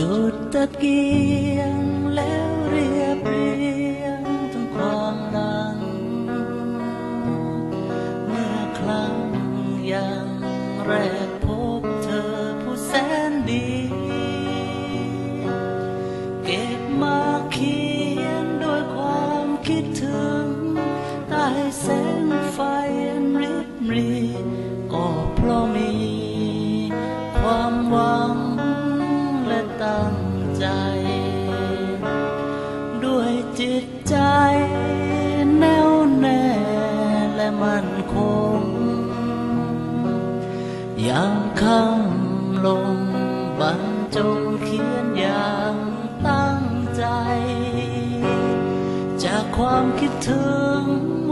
จุดตะเกียงแล้วเรียบเรียงทั้งความหลัง เมื่อครั้งยังแรกพบเธอผู้แสนดี เก็บมาเขียนด้วยความคิดถึงใต้แสงไฟอันริบหรีก็เพราะมีความ ใจ ด้วยจิตใจแน่วแน่และมั่นคงอย่างคำลงบรรจงเขียนอย่างตั้งใจ จากความคิดถึง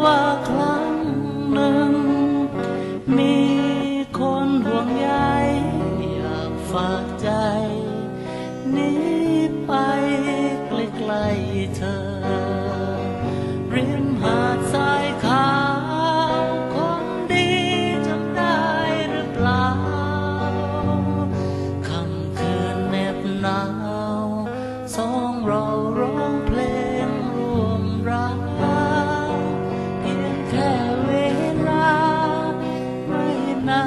ว่าครั้งหนึ่ง มีคนห่วงใยอยากฝากใจ ไปใกล้ๆเธอ ริมหาดทรายขาวคนดีจำได้หรือเปล่าค่ำคืนเหน็บหนาวสองเราร้องเพลงรวมรักเพียงแค่เวลาไม่นา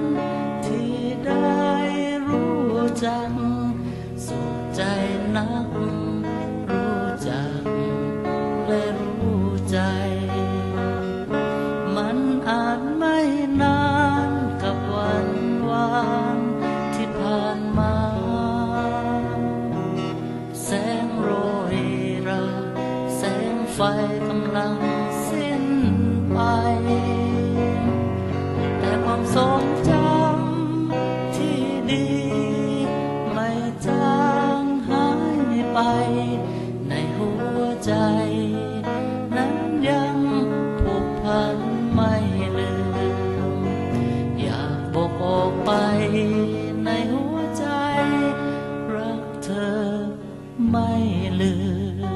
นที่ได้รู้จัก ใจนัก รู้จัก และรู้ใจ มันอาจไม่นานกับวันวานที่ผ่านมา แสงโรยรา แสงไฟกำลัง ไป ในหัวใจ นั้นยังผูกพันไม่ลืม อยากบอกออกไป ในหัวใจ รักเธอไม่ลืม